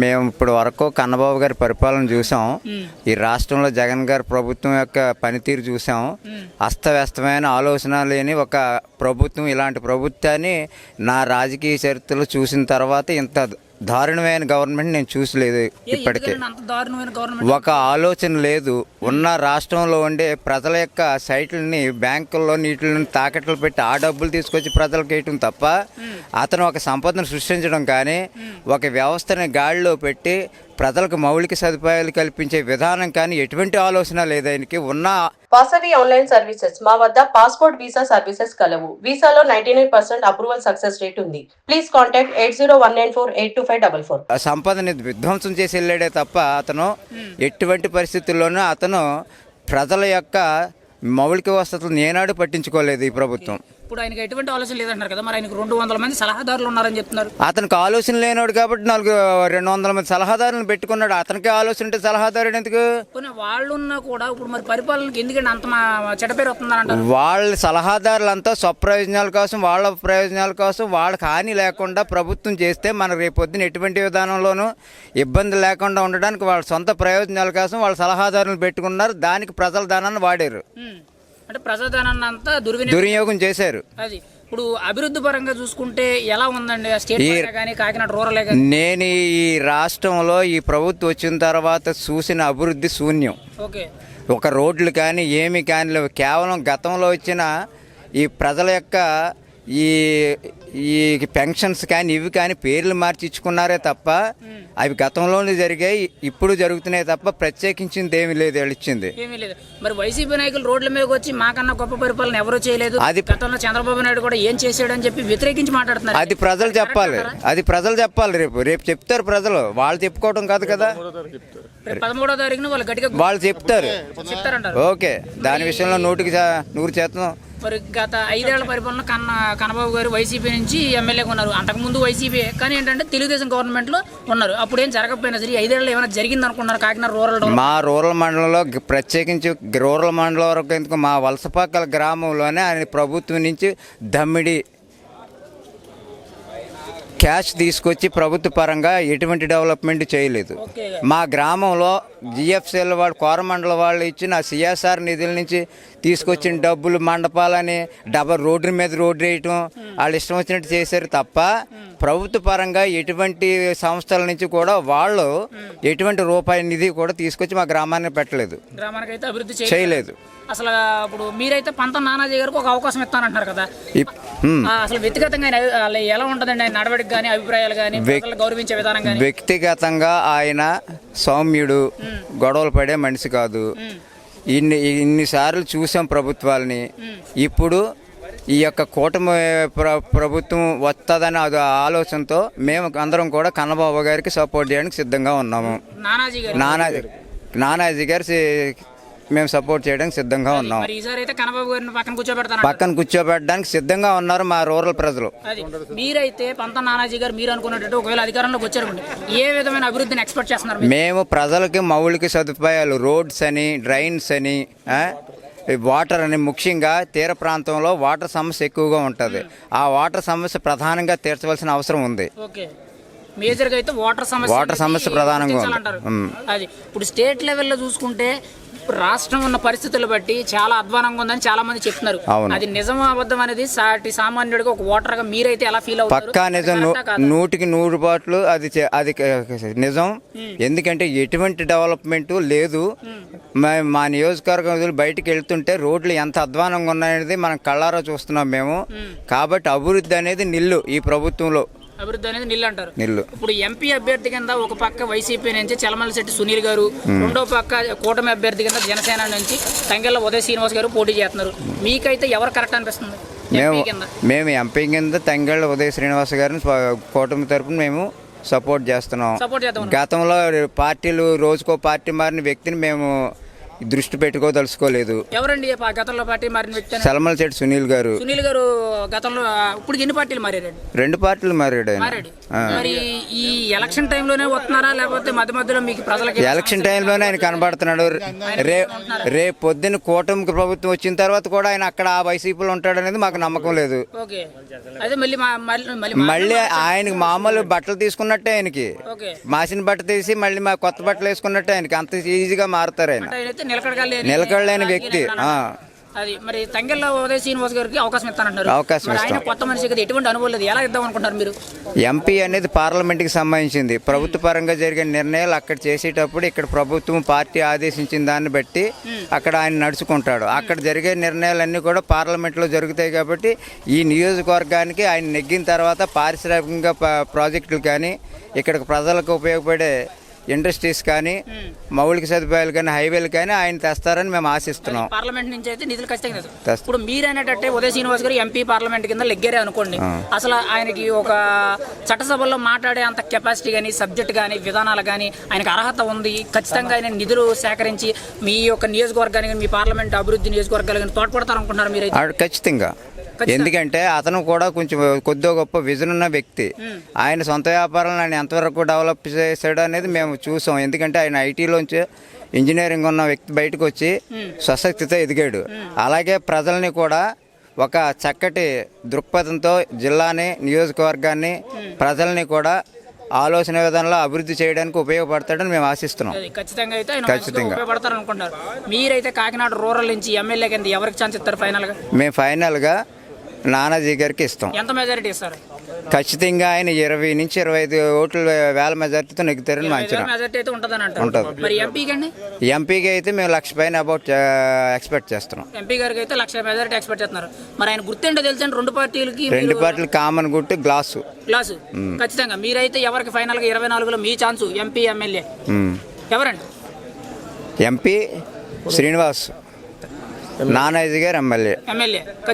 మేము ఇప్పుడు వరకు కన్నబాబు గారి పరిపాలన చూసాం. ఈ రాష్ట్రంలో జగన్ గారి ప్రభుత్వం యొక్క పనితీరు చూసాం. అస్తవ్యస్తమైన ఆలోచన లేని ఒక ప్రభుత్వం ఇలాంటి ప్రభుత్వాన్ని నా రాజకీయ చరిత్రలో చూసిన తర్వాత ఇంత దారుణమైన గవర్నమెంట్ నేను చూసలేదు ఇప్పటికే. ఒక ఆలోచన లేదు. ఉన్న రాష్ట్రంలో ఉండే ప్రజల యొక్క సైట్లని బ్యాంకుల్లో నీటిని తాకట్లు పెట్టి ఆ డబ్బులు తీసుకొచ్చి ప్రజలకు వేయటం తప్ప అతను ఒక సంపదను సృష్టించడం కానీ ఒక వ్యవస్థని గాడిలో పెట్టి ప్రజలకు మౌలిక సదుపాయాలు కల్పించే విధానం కానీ ఎటువంటి ఆలోచన లేదు ఆయనకి. ఉన్న వాసవి ఆన్లైన్ సర్వీసెస్. మా వద్ద పాస్పోర్ట్ వీసా సర్వీసెస్ కలవు. వీసాలో ninety nine percent approval success rate ఉంది. Please contact eight zero one nine four eight two five double four. ఆ సంపదని విధ్వంసం చేసి వెళ్ళాడే తప్ప అతను ఎటువంటి పరిస్థితుల్లోనూ అతను ప్రజల యొక్క మౌలిక వసతులను ఏనాడు పట్టించుకోలేదు ఈ ప్రభుత్వం. ఇప్పుడు ఆయనకి ఎటువంటి ఆలోచన లేదంటారు కదా మరి ఆయనకు రెండు వందల మంది సలహాదారులు ఉన్నారని చెప్తున్నారు. అతనికి ఆలోచన లేనివాడు కాబట్టి నాలుగు రెండు వందల మంది సలహాదారులను పెట్టుకున్నాడు. అతనికి ఆలోచన ఉంటే సలహాదారుడు ఎందుకు? వాళ్ళు ఉన్నా కూడా ఇప్పుడు మరి పరిపాలనకి ఎందుకంటే అంత మా చెడ్డ పేరు వస్తుందని అంటారు వాళ్ళ సలహాదారులంతా స్వప్రయోజనాల కోసం వాళ్ళ ప్రయోజనాల కోసం వాళ్ళకి హాని లేకుండా ప్రభుత్వం చేస్తే మన రేపొద్దున ఎటువంటి విధానంలోనూ ఇబ్బంది లేకుండా ఉండడానికి వాళ్ళ సొంత ప్రయోజనాల కోసం వాళ్ళ సలహాదారులను పెట్టుకున్నారు. దానికి ప్రజల ధనాన్ని వాడారు. అంటే ప్రజాధనాన్ని అంతా దుర్వినియోగం. దుర్వినియోగం చేశారు. అది. ఇప్పుడు అభివృద్ధి పరంగా చూసుకుంటే ఎలా ఉందండి? స్టేట్ కానీ కాకినాడ రూరల్ నేను ఈ రాష్ట్రంలో ఈ ప్రభుత్వం వచ్చిన తర్వాత చూసిన అభివృద్ధి శూన్యం. ఓకే. ఒక రోడ్లు కానీ ఏమి కానీ లేవు. కేవలం గతంలో వచ్చిన ఈ ప్రజల యొక్క ఈ ఈ పెన్షన్స్ కానీ ఇవి కానీ పేర్లు మార్చి ఇచ్చుకున్నారే తప్ప అవి గతంలోనే జరిగాయి ఇప్పుడు జరుగుతున్నాయి తప్ప ప్రత్యేకించింది ఏమీ లేదు వాళ్ళు ఇచ్చింది ఏమీ లేదు. మరి వైసీపీ నాయకులు రోడ్ల మీదకి వచ్చి మాకన్నా గొప్ప పరిపాలన ఎవరూ చేయలేదు. అది- గతంలో చంద్రబాబు నాయుడు కూడా ఏం చేశాడని చెప్పి వ్యతిరేకించి మాట్లాడుతున్నారు. అది ప్రజలు చెప్పాలి. అది ప్రజలు చెప్పాలి. రేపు రేపు చెప్తారు ప్రజలు. వాళ్ళు చెప్పుకోవడం కాదు కదా. పదమూడో తారీఖున వాళ్ళు గట్టిగా వాళ్ళు చెప్తారు. ఓకే. దాని విషయంలో నూటికి నూరు శాతం మరి గత ఐదేళ్ళ పరిపాలన కన్న కన్నబాబు గారు వైసీపీ నుంచి ఎమ్మెల్యేగా ఉన్నారు. అంతకుముందు వైసీపీ. కానీ ఏంటంటే తెలుగుదేశం గవర్నమెంట్లో ఉన్నారు. అప్పుడు ఏం జరగకపోయినా సరే ఐదేళ్ళు ఏమైనా జరిగింది అనుకున్నారు కాకినాడ రూరల్ మా రూరల్ మండలంలో ప్రత్యేకించి రూరల్ మండలం వరకు ఎందుకు మా వలసపాకల గ్రామంలోనే ఆయన ప్రభుత్వం నుంచి దమ్మిడి క్యాష్ తీసుకొచ్చి ప్రభుత్వ పరంగా ఎటువంటి డెవలప్మెంట్ చేయలేదు. మా గ్రామంలో జిఎఫ్సిఎల్ వాళ్ళు కోరమండల వాళ్ళు ఇచ్చిన సిఎస్ఆర్ నిధుల నుంచి తీసుకొచ్చిన డబ్బులు మండపాలని డబల్ రోడ్డు మీద రోడ్డు వేయటం వాళ్ళు ఇష్టం వచ్చినట్టు చేశారు తప్ప ప్రభుత్వ పరంగా ఎటువంటి సంస్థల నుంచి కూడా వాళ్ళు ఎటువంటి రూపాయి నిధి కూడా తీసుకొచ్చి మా గ్రామాన్ని పెట్టలేదు. గ్రామానికి అభివృద్ధి చేయలేదు. అసలు ఇప్పుడు మీరైతే పంత నానాజీ గారికి ఒక అవకాశం ఇస్తానంటున్నారు కదా. అసలు వ్యక్తిగతంగా ఎలా ఉంటుందండి? నడవడికి కానీ అభిప్రాయాలు కానీ గౌరవించే విధానం కానీ వ్యక్తిగతంగా ఆయన సౌమ్యుడు గొడవలు పడే మనిషి కాదు. ఇన్ని ఇన్నిసార్లు చూసాం ప్రభుత్వాలని. ఇప్పుడు ఈ యొక్క కూటమి ప్ర ప్రభుత్వం వస్తుందని అది ఆలోచనతో మేము అందరం కూడా కన్నబాబు గారికి సపోర్ట్ చేయడానికి సిద్ధంగా ఉన్నాము. నానాజీ గారు. నానాజీ గారు మేము సపోర్ట్ చేయడానికి సిద్ధంగా ఉన్నాము మరి ఈసారి అయితే కన్నబాబు గారిని పక్కన కూర్చోబెడతాను పక్కన కూర్చోబెట్టడానికి సిద్ధంగా ఉన్నారు మా రూరల్ ప్రజలు అది మీరైతే పంత నానాజీ గారు మీరు అనుకున్నట్టు ఒకవేళ అధికారంలోకి వచ్చారనుకోండి ఏ విధమైన అభివృద్ధిని ఎక్స్పెక్ట్ చేస్తున్నారు మీరు? మేము ప్రజలకి మౌలిక సదుపాయాలు రోడ్స్ అని డ్రైన్స్ అని ఆ, ఈ వాటర్ అని ముఖ్యంగా తీర ప్రాంతంలో వాటర్ సమస్య ఎక్కువగా ఉంటుంది ఆ వాటర్ సమస్య ప్రధానంగా తీర్చవలసిన అవసరం ఉంది ఓకే మేజర్గా అయితే వాటర్ సమస్య వాటర్ సమస్య ప్రధానంగా ఉంది. గుర్తించాలంటారు. మ్. అది ఇప్పుడు స్టేట్ లెవెల్లో చూసుకుంటే రాష్ట్రం ఉన్న పరిస్థితులు బట్టి చాలా అధ్వానంగా ఉందని చాలా మంది చెప్తున్నారు. అది నిజం అబద్ధం అనేది సాటి సామాన్యుడిగా ఒక ఓటర్గా మీరైతే ఎలా ఫీల్ అవుతారు? పక్కా నిజం? నూటికి నూరు పాటలు అది అది నిజం. ఎందుకంటే ఎటువంటి డెవలప్మెంట్ లేదు. మా- నియోజకవర్గం బయటికి వెళ్తుంటే రోడ్లు ఎంత అధ్వానంగా ఉన్నాయనేది మనం కళ్ళారా చూస్తున్నాం మేము. కాబట్టి అభివృద్ధి అనేది నిల్లు ఈ ప్రభుత్వంలో. అభివృద్ధి అనేది నిల్లు అంటారు. నిల్లు. ఇప్పుడు ఎంపీ అభ్యర్థి కింద ఒక పక్క వైసీపీ నుంచి చలమల శెట్టి సునీల్ గారు రెండో పక్క కూటమి అభ్యర్థి కింద జనసేన నుంచి తంగెళ్ళ ఉదయ్ శ్రీనివాస్ గారు పోటీ చేస్తున్నారు. మీకైతే ఎవరు కరెక్ట్ అనిపిస్తుంది? మేము మేము ఎంపీ కింద తంగళ్ళ ఉదయ శ్రీనివాస్ గారిని కూటమి తరపున మేము సపోర్ట్ చేస్తున్నాం. గతంలో పార్టీలు రోజుకో పార్టీ మారిన వ్యక్తిని మేము దృష్టి పెట్టుకోదలుచుకోలేదు ఎవరండి? ఈ పా- గతంలో పార్టీ మారిన వ్యక్తి అని? సలమల చెట్టు సునీల్ గారు. సునీల్ గారు గతంలో ఇప్పుడు ఎన్ని పార్టీలు మారారండి? రెండు పార్టీలు మారాడు ఆయన. మారాడు. మరి ఈ ఎలక్షన్ టైంలోనే వస్తున్నారా? లేకపోతే మధ్య మధ్యలో మీకు ప్రజలకి ఎలక్షన్ టైంలోనే ఆయన కనబడుతున్నాడు. రే రేపు పొద్దున్న కూటమికి ప్రభుత్వం వచ్చిన తర్వాత కూడా ఆయన అక్కడ ఆ వైసీపీలో ఉంటాడనేది మాకు నమ్మకం లేదు. ఓకే. అదే మళ్ళీ మా- మళ్ళీ మళ్ళీ మళ్ళీ ఆయనకి మామూలు బట్టలు తీసుకున్నట్టే ఆయనకి. ఓకే. మాసిన బట్ట తీసి మళ్ళీ మా కొత్త బట్టలు వేసుకున్నట్టే ఆయనకి. అంత ఈజీగా మారుతారు ఆయన. అంటే లేని నిలకడలేని వ్యక్తి. అది మరి తంగెళ్ళ ఉదయ శ్రీనివాస్ గారికి అవకాశం ఇస్తానంటారు. అవకాశం మరి ఆయన ఇస్తాం. కొత్త మనిషి కదా ఎటువంటి అనుభవం లేదు. ఎలా ఇద్దాం అనుకుంటారు మీరు? ఎంపీ అనేది పార్లమెంట్కి సంబంధించింది. ప్రభుత్వ పరంగా జరిగిన నిర్ణయాలు అక్కడ చేసేటప్పుడు ఇక్కడ ప్రభుత్వం పార్టీ ఆదేశించిన దాన్ని బట్టి అక్కడ ఆయన నడుచుకుంటాడు. అక్కడ జరిగే నిర్ణయాలన్నీ కూడా పార్లమెంట్లో జరుగుతాయి కాబట్టి ఈ నియోజకవర్గానికి ఆయన నెగ్గిన తర్వాత పారిశ్రామికంగా ప్రాజెక్టులు కానీ ఇక్కడ ప్రజలకు ఉపయోగపడే ఇండస్ట్రీస్ కానీ మౌలిక సదుపాయాలు కానీ హైవేలు కానీ ఆయన తెస్తారని మేము ఆశిస్తున్నాం. పార్లమెంట్ నుంచి అయితే నిధులు ఖచ్చితంగా. ఇప్పుడు మీరు అనేటట్టే ఉదయ శ్రీనివాస్ గారు ఎంపీ పార్లమెంట్ కింద లెగ్గారే అనుకోండి. అసలు ఆయనకి ఒక చట్టసభలో మాట్లాడే అంత కెపాసిటీ కానీ సబ్జెక్ట్ కానీ విధానాలు కానీ ఆయనకు అర్హత ఉంది. ఖచ్చితంగా ఆయన నిధులు సేకరించి మీ యొక్క నియోజకవర్గానికి మీ పార్లమెంట్ అభివృద్ధి నియోజకవర్గాలు కానీ తోడ్పడతారు అనుకుంటున్నారు మీరు ఖచ్చితంగా. ఎందుకంటే అతను కూడా కొంచెం కొద్దిగా గొప్ప విజన్ ఉన్న వ్యక్తి. ఆయన సొంత వ్యాపారాలను ఆయన ఎంతవరకు డెవలప్ చేశాడు అనేది మేము చూసాం. ఎందుకంటే ఆయన ఐటీలోంచి ఇంజనీరింగ్ ఉన్న వ్యక్తి బయటకు వచ్చి స్వశక్తితో ఎదిగాడు. అలాగే ప్రజల్ని కూడా ఒక చక్కటి దృక్పథంతో జిల్లాని నియోజకవర్గాన్ని ప్రజల్ని కూడా ఆలోచన విధానంలో అభివృద్ధి చేయడానికి ఉపయోగపడతాడని మేము ఆశిస్తున్నాం. ఖచ్చితంగా అయితే ఖచ్చితంగా. ఉపయోగపడతారు అనుకుంటారు మీరైతే కాకినాడ రూరల్ నుంచి ఎమ్మెల్యే కింద ఎవరికి ఛాన్స్ ఇస్తారు ఫైనల్గా మేము ఫైనల్గా నానాజీ గారికి ఇస్తాం ఎంత మెజారిటీ ఇస్తారు? ఖచ్చితంగా ఆయన ఇరవై నుంచి ఇరవై ఐదు ఓట్ల వేల మెజార్టీతో నెగ్గుతారని మా అంచనా మెజారిటీ అయితే ఉంటుందని అంటారు. ఉంటది. మరి ఎంపీ కండి ఎంపీకి అయితే మేము లక్ష పైన అబౌట్ ఎక్స్పెక్ట్ చేస్తున్నాం. ఎంపీ గారికి అయితే లక్ష మెజారిటీ ఎక్స్పెక్ట్ చేస్తున్నారు. మరి ఆయన గుర్తేంటో తెలుసండి రెండు పార్టీలకి రెండు పార్టీలు కామన్ గుట్టి గ్లాసు. గ్లాసు. ఖచ్చితంగా. మీరైతే ఎవరికి ఫైనల్గా ఇరవై నాలుగులో మీ ఛాన్సు ఎంపీ ఎమ్మెల్యే మ్మ్. ఎవరండి? ఎంపీ శ్రీనివాస్ నానాజీ గారు ఎమ్మెల్యే ఎమ్మెల్యే